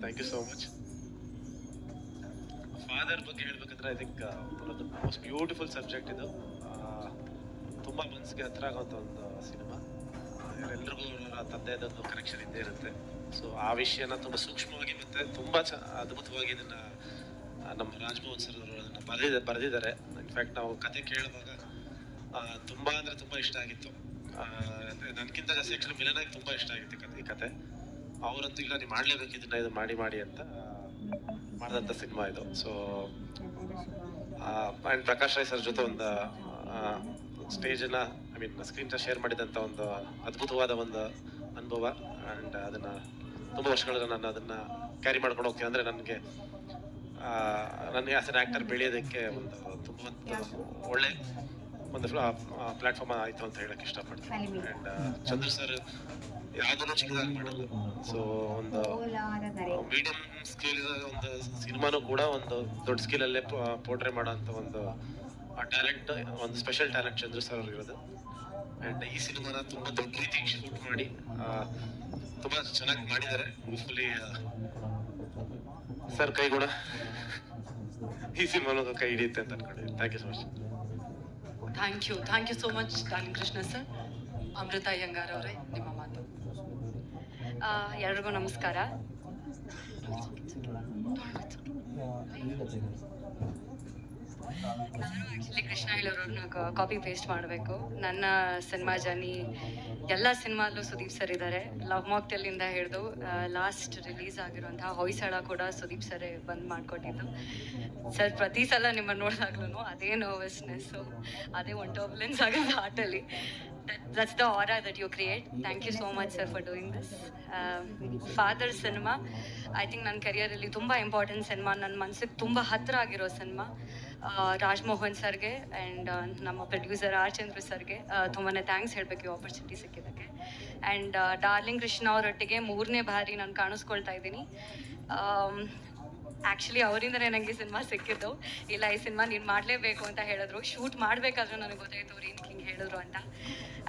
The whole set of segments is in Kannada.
Thank you so much father ಬಗ್ಗೆ ಹೇಳ್ಬೇಕಂದ್ರೆ I think one most beautiful subject ಇದು. ತುಂಬ ಮನಸ್ಸಿಗೆ ಹತ್ರ ಆಗುವಂಥ ಒಂದು ಸಿನಿಮಾ. ಎಲ್ಲರಿಗೂ ತಂದೆದೊಂದು ಕನೆಕ್ಷನ್ ಇದ್ದೇ ಇರುತ್ತೆ. ಸೊ ಆ ವಿಷಯನ ತುಂಬ ಸೂಕ್ಷ್ಮವಾಗಿ ಮತ್ತು ತುಂಬ ಚ, ಅದ್ಭುತವಾಗಿ ಇದನ್ನ ನಮ್ಮ ರಾಜ್ಮೋಹನ್ ಸರ್ ಅವರು ಅದನ್ನ ಬರೆದಿದ್ದ ಬರೆದಿದ್ದಾರೆ ಇನ್ಫ್ಯಾಕ್ಟ್ ನಾವು ಕತೆ ಕೇಳುವಾಗ ತುಂಬ ಅಂದ್ರೆ ತುಂಬಾ ಇಷ್ಟ ಆಗಿತ್ತು. ನನಗಿಂತ ಜಾಸ್ತಿ ಆ್ಯಕ್ಚುಲಿ ಮಿಲನಾಗಿ ತುಂಬಾ ಇಷ್ಟ ಆಗಿತ್ತು ಕತೆ. ಈ ಕತೆ. ಅವರಂತೂ ಇಲ್ಲ ನೀವು ಮಾಡ್ಲೇಬೇಕು ಇದನ್ನ ಇದು ಮಾಡಿ ಮಾಡಿ ಅಂತ ಮಾಡಿದಂಥ ಸಿನಿಮಾ ಇದು. So and Prakash Rai sir ಜೊತೆ ಒಂದು ಸ್ಟೇಜನ್ನ ಐ ಮೀನ್ ಸ್ಕ್ರೀನ್ ಶೇರ್ ಮಾಡಿದಂಥ ಒಂದು ಅದ್ಭುತವಾದ ಒಂದು ಅನುಭವ. ಆ್ಯಂಡ್ ಅದನ್ನ ತುಂಬ ವರ್ಷಗಳ ನಾನು ಅದನ್ನ ಕ್ಯಾರಿ ಮಾಡ್ಕೊಂಡು ಹೋಗ್ತೀನಿ. ಅಂದರೆ ನನಗೆ ನನಗೆ ಆಸ್ ಆ್ಯಕ್ಟರ್ ಬೆಳೆಯೋದಕ್ಕೆ ಒಂದು ತುಂಬ ಒಂದು ಒಳ್ಳೆ ಆ ಪ್ಲಾಟ್ಫಾರ್ಮ್ ಆಯಿತು ಅಂತ ಹೇಳಕ್ ಇಷ್ಟಪಡ್ತೀನಿ. ಆ್ಯಂಡ್ ಚಂದ್ರ ಸರ್ ಯಾವುದನ್ನು ಚಿಕ್ಕದಾಗಿ ಮಾಡಲ್ಲ. ಸೊ ಒಂದು ಮೀಡಿಯಂ ಸ್ಕೇಲ್ ಒಂದು ಸಿನಿಮಾನು ಕೂಡ ಒಂದು ದೊಡ್ಡ ಸ್ಕೇಲಲ್ಲೇ ಪೋರ್ಟ್ರೇ ಮಾಡೋ ಒಂದು ಆ ಟ್ಯಾಲೆಂಟ್ ಒಂದು ಸ್ಪೆಷಲ್ ಟ್ಯಾಲೆಂಟ್ ಚಂದ್ರ ಸರ್ ಅವ್ರಿಗಿರೋದು ಆ್ಯಂಡ್ ಈ ಸಿನಿಮಾನ ತುಂಬ ದೊಡ್ಡ ರೀತಿ ಶೂಟ್ ಮಾಡಿ ತುಂಬಾ ಚೆನ್ನಾಗಿ ಮಾಡಿದ್ದಾರೆ. ಹೋಪ್ಫುಲಿ ಸರ್ ಕೈ ಕೂಡ ಈ ಸಿನಿಮಾನ ಕೈ ಹಿಡಿಯುತ್ತೆ ಅಂತ ಅನ್ಕೊಂಡಿದ್ದೀನಿ thank you so much thank you thank you so much darling Krishna sir Amrutha Iyengar ಅವರೇ ನಿಮ್ಮ ಮಾತು. ಆ, ಎಲ್ರಿಗೂ ನಮಸ್ಕಾರ. ನಾನು ಆ್ಯಕ್ಚುಲಿ ಕೃಷ್ಣ ಕಾಪಿ ಪೇಸ್ಟ್ ಮಾಡಬೇಕು. ನನ್ನ ಸಿನಿಮಾ ಜರ್ನಿ ಎಲ್ಲ ಸಿನಿಮಾಲ್ಲೂ ಸುದೀಪ್ ಸರ್ ಇದ್ದಾರೆ ಲವ್ ಮಾಕ್ಟೆಲ್ಲಿಂದ ಹಿಡಿದು ಲಾಸ್ಟ್ ರಿಲೀಸ್ ಆಗಿರುವಂತಹ ಹೊಯ್ಸಳ ಕೂಡ ಸುದೀಪ್ ಸರ್ ಬಂದ್ ಮಾಡಿಕೊಟ್ಟಿದ್ದು. ಸರ್ ಪ್ರತಿ ಸಲ ನಿಮ್ಮನ್ನು ನೋಡಿದಾಗ್ಲೂ ಅದೇ ನರ್ವಸ್ನೆಸ್ಸು ಅದೇ ಒನ್ ಟರ್ಬುಲೆನ್ಸ್ ಆಗೋದು ಆಟಲ್ಲಿ. That's the aura that you create thank you so much sir for doing this father cinema I think ನನ್ನ ಕರಿಯರಲ್ಲಿ ತುಂಬ ಇಂಪಾರ್ಟೆಂಟ್ ಸಿನಿಮಾ ನನ್ನ ಮನಸ್ಸಿಗೆ ತುಂಬ ಹತ್ತಿರ ಆಗಿರೋ ಸಿನಿಮಾ ರಾಜ್ಮೋಹನ್ ಸರ್ಗೆ ಆ್ಯಂಡ್ ನಮ್ಮ ಪ್ರೊಡ್ಯೂಸರ್ ಆರ್ ಚಂದ್ರ ಸರ್ಗೆ ತುಂಬಾ ಥ್ಯಾಂಕ್ಸ್ ಹೇಳಬೇಕು ಈ ಆಪರ್ಚುನಿಟಿ ಸಿಕ್ಕಿದ್ದಕ್ಕೆ. ಆ್ಯಂಡ್ ಡಾರ್ಲಿಂಗ್ ಕೃಷ್ಣ ಅವರೊಟ್ಟಿಗೆ ಮೂರನೇ ಬಾರಿ ನಾನು ಕಾಣಿಸ್ಕೊಳ್ತಾ ಇದ್ದೀನಿ. ಆ್ಯಕ್ಚುಲಿ ಅವರಿಂದಲೇ ನನಗೆ ಸಿನಿಮಾ ಸಿಕ್ಕಿದ್ದು. ಇಲ್ಲ, ಈ ಸಿನಿಮಾ ನೀನು ಮಾಡಲೇಬೇಕು ಅಂತ ಹೇಳಿದ್ರು. ಶೂಟ್ ಮಾಡಬೇಕಾದ್ರೂ ನನಗೆ ಗೊತ್ತಾಯಿತು ಅವ್ರು ಏನು ಹಿಂಗೆ ಹೇಳಿದ್ರು ಅಂತ.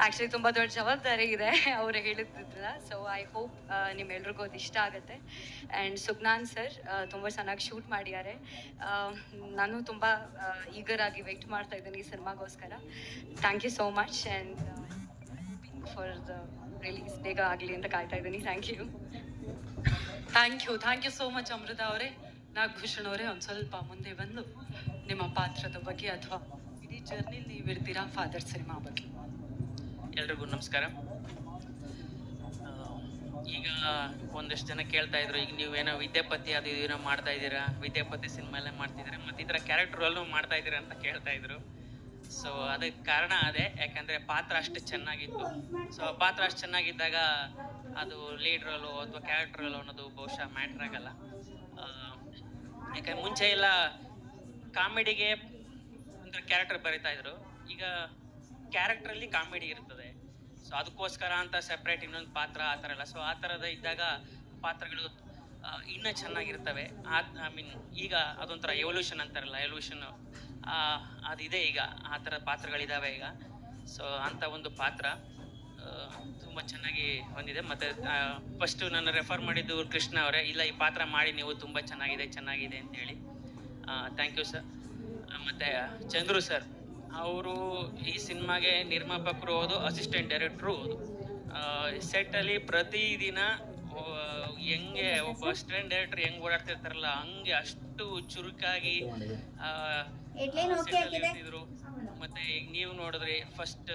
ಆ್ಯಕ್ಚುಲಿ ತುಂಬ ದೊಡ್ಡ ಜವಾಬ್ದಾರಿ ಇದೆ ಅವರು ಹೇಳಿದ್ದಿಲ್ಲ ಸೊ ಐ ಹೋಪ್ ನಿಮ್ಮೆಲ್ರಿಗೂ ಅದು ಇಷ್ಟ ಆಗುತ್ತೆ. ಆ್ಯಂಡ್ ಸುಗ್ನಾನ್ ಸರ್ ತುಂಬ ಚೆನ್ನಾಗಿ ಶೂಟ್ ಮಾಡಿದ್ದಾರೆ. ನಾನು ತುಂಬ ಈಗರ್ ಆಗಿ ವೆಯ್ಟ್ ಮಾಡ್ತಾ ಇದ್ದೀನಿ ಈ ಸಿನಿಮಾಗೋಸ್ಕರ. Thank you so much and for the release ಬೇಗ ಆಗಲಿ ಅಂತ ಕಾಯ್ತಾ ಇದ್ದೀನಿ. Thank you thank you thank you so much Amrutha ಅವರೇ. ನಾಗಭೂಷಣ್ ಅವರೇ, ಒಂದು ಸ್ವಲ್ಪ ಮುಂದೆ ಬಂದು ನಿಮ್ಮ ಪಾತ್ರದ ಬಗ್ಗೆ ಅಥವಾ ಇಡೀ ಜರ್ನಿ ನೀವಿರ್ತೀರಾ ಫಾದರ್ ಸಿನಿಮಾ ಬಗ್ಗೆ? ಎಲ್ರಿಗೂ ನಮಸ್ಕಾರ. ಈಗ ಒಂದಷ್ಟು ಜನ ಕೇಳ್ತಾ ಇದ್ರು, ಈಗ ನೀವೇನೋ ವಿದ್ಯಾಪತಿ ಅದು ಏನೋ ಮಾಡ್ತಾ ಇದ್ದೀರಾ, ವಿದ್ಯಾಪತಿ ಸಿನಿಮಾ ಎಲ್ಲ ಮಾಡ್ತಿದ್ದೀರಾ, ಮತ್ತು ಈ ಥರ ಕ್ಯಾರೆಕ್ಟ್ರಲ್ಲೂ ಮಾಡ್ತಾ ಇದ್ದೀರಾ ಅಂತ ಕೇಳ್ತಾ ಇದ್ರು. ಸೊ ಅದಕ್ಕೆ ಕಾರಣ ಅದೇ, ಯಾಕಂದರೆ ಪಾತ್ರ ಅಷ್ಟು ಚೆನ್ನಾಗಿತ್ತು. ಸೊ ಪಾತ್ರ ಅಷ್ಟು ಚೆನ್ನಾಗಿದ್ದಾಗ ಅದು ಲೀಡ್ ರೋಲು ಅಥವಾ ಕ್ಯಾರೆಕ್ಟರ್ ರೋಲು ಅನ್ನೋದು ಬಹುಶಃ ಮ್ಯಾಟ್ರ್ ಆಗಲ್ಲ. ಯಾಕಂದ್ರೆ ಮುಂಚೆ ಎಲ್ಲ ಕಾಮಿಡಿಗೆ ಒಂದು ಕ್ಯಾರೆಕ್ಟರ್ ಬರೀತಾ ಇದ್ರು. ಈಗ ಕ್ಯಾರೆಕ್ಟ್ರಲ್ಲಿ ಕಾಮಿಡಿ ಇರ್ತದೆ. ಸೊ ಅದಕ್ಕೋಸ್ಕರ ಅಂತ ಸೆಪ್ರೇಟ್ ಇನ್ನೊಂದು ಪಾತ್ರ, ಆ ಥರ ಎಲ್ಲ. ಸೊ ಆ ಥರದ ಇದ್ದಾಗ ಪಾತ್ರಗಳು ಇನ್ನೂ ಚೆನ್ನಾಗಿರ್ತವೆ. ಆ ಐ ಮೀನ್ ಈಗ ಅದೊಂಥರ ಎವಲ್ಯೂಷನ್ ಅಂತಾರಲ್ಲ ಎವಲ್ಯೂಷನ್ ಅದಿದೆ ಈಗ. ಆ ಥರ ಪಾತ್ರಗಳಿದ್ದಾವೆ ಈಗ. ಸೊ ಅಂಥ ಒಂದು ಪಾತ್ರ ತುಂಬ ಚೆನ್ನಾಗಿ ಹೊಂದಿದೆ ಮತ್ತು ಫಸ್ಟು ನಾನು ರೆಫರ್ ಮಾಡಿದ್ದು ಕೃಷ್ಣ ಅವರೇ. ಇಲ್ಲ, ಈ ಪಾತ್ರ ಮಾಡಿ ನೀವು ತುಂಬ ಚೆನ್ನಾಗಿದೆ ಚೆನ್ನಾಗಿದೆ ಅಂತೇಳಿ. ಥ್ಯಾಂಕ್ ಯು ಸರ್ ಮತ್ತು, ಚಂದ್ರು ಸರ್ ಅವರು ಈ ಸಿನಿಮಾಗೆ ನಿರ್ಮಾಪಕರು ಹೋದು ಅಸಿಸ್ಟೆಂಟ್ ಡೈರೆಕ್ಟ್ರು ಹೋದು. ಸೆಟ್ಟಲ್ಲಿ ಪ್ರತಿದಿನ ಹೆಂಗೆ ಒಬ್ಬ ಅಸಿಸ್ಟೆಂಟ್ ಡೈರೆಕ್ಟರ್ ಹೆಂಗೆ ಓಡಾಡ್ತಿರ್ತಾರಲ್ಲ ಹಂಗೆ ಅಷ್ಟು ಚುರುಕಾಗಿ ಇರ್ತಿದ್ರು. ಮತ್ತೆ ಈಗ ನೀವು ನೋಡಿದ್ರಿ ಫಸ್ಟ್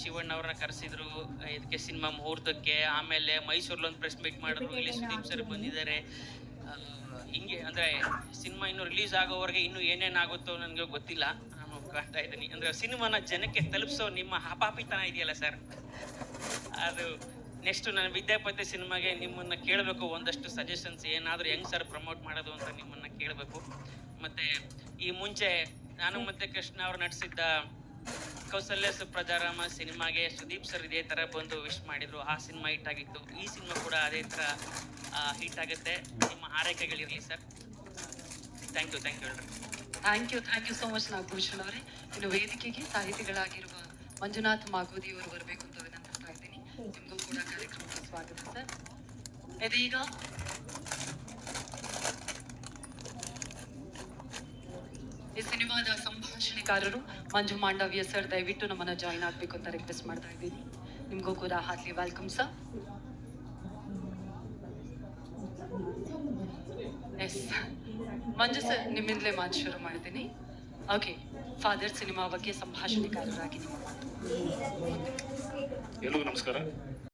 ಶಿವಣ್ಣ ಅವ್ರನ್ನ ಕರೆಸಿದ್ರು ಇದಕ್ಕೆ ಸಿನಿಮಾ ಮುಹೂರ್ತಕ್ಕೆ ಆಮೇಲೆ ಮೈಸೂರಲ್ಲೊಂದು ಪ್ರೆಸ್ ಮೀಟ್ ಮಾಡಿದ್ರು ಇಲ್ಲಿ ಸುದೀಪ್ ಸರ್ ಬಂದಿದ್ದಾರೆ. ಹಿಂಗೆ ಅಂದ್ರೆ ಸಿನಿಮಾ ಇನ್ನು ರಿಲೀಸ್ ಆಗೋವರೆಗೆ ಇನ್ನು ಏನೇನಾಗುತ್ತೋ ನನಗೆ ಗೊತ್ತಿಲ್ಲ. ಕಾಣ್ತಾ ಇದ್ದೀನಿ. ಅಂದ್ರೆ ಸಿನಿಮಾನ ಜನಕ್ಕೆ ತಲುಪಿಸೋ ನಿಮ್ಮ ಹಪಾಪಿತನ ಇದೆಯಲ್ಲ ಸರ್? ಅದು ನೆಕ್ಸ್ಟ್ ನಾನು ವಿದ್ಯಾಪತಿ ಸಿನಿಮಾಗೆ ನಿಮ್ಮನ್ನ ಕೇಳಬೇಕು. ಒಂದಷ್ಟು ಸಜೆಷನ್ಸ್ ಏನಾದರೂ ಹೆಂಗ್ ಸರ್ ಪ್ರಮೋಟ್ ಮಾಡೋದು ಅಂತ ನಿಮ್ಮನ್ನ ಕೇಳಬೇಕು. ಮತ್ತೆ ಈ ಮುಂಚೆ ನಾನು ಮತ್ತೆ ಕೃಷ್ಣ ಅವರು ನಟಿಸಿದ್ದ ಕೌಸಲ್ಯ ಸುಪ್ರಜಾರಾಮ ಸಿನಿಮಾಗೆ ಸುದೀಪ್ ಸರ್ ಇದೇ ಥರ ಬಂದು ವಿಶ್ ಮಾಡಿದ್ರು. ಆ ಸಿನಿಮಾ ಹಿಟ್ ಆಗಿತ್ತು. ಈ ಸಿನಿಮಾ ಕೂಡ ಅದೇ ಥರ ಹಿಟ್ ಆಗುತ್ತೆ. ನಿಮ್ಮ ಆರೈಕೆಗಳಿರಲಿ sir thank you thank you thank you thank you so much Nagabhushan ಅವರೇ ಇನ್ನು ವೇದಿಕೆಗೆ ಸಾಹಿತಿಗಳಾಗಿರುವ ಮಂಜುನಾಥ್ ಮಾಗೋದಿ ಅವರು ಬರಬೇಕು ಅಂತ ವಿನಂತಿಸ್ತಾ ಇದ್ದೀನಿ. ನಿಮಗೂ ಕೂಡ ಕಾರ್ಯಕ್ರಮಕ್ಕೆ ಸ್ವಾಗತ ಸರ್. ಇದೀಗ ಈ ಸಿನಿಮಾದ ಸಂಭಾಷಣೆಕಾರರು ಮಂಜು ಮಾಂಡವ್ಯ ಸರ್, ದಯವಿಟ್ಟು ನಮ್ಮನ್ನು ಜಾಯಿನ್ ಆಗಬೇಕು ಅಂತ ರಿಕ್ವೆಸ್ಟ್ ಮಾಡ್ತಾ ಇದ್ದೀನಿ. ನಿಮಗೂ ಕೂಡ heartly welcome sir S Manju sir ನಿಮ್ಮಿಂದಲೇ ಮಾತು ಶುರು ಮಾಡ್ತೀನಿ. ಓಕೆ ಫಾದರ್ ಸಿನಿಮಾ ಬಗ್ಗೆ ಸಂಭಾಷಣೆಕಾರರಾಗಿ ಎಲ್ರಿಗೂ ನಮಸ್ಕಾರ.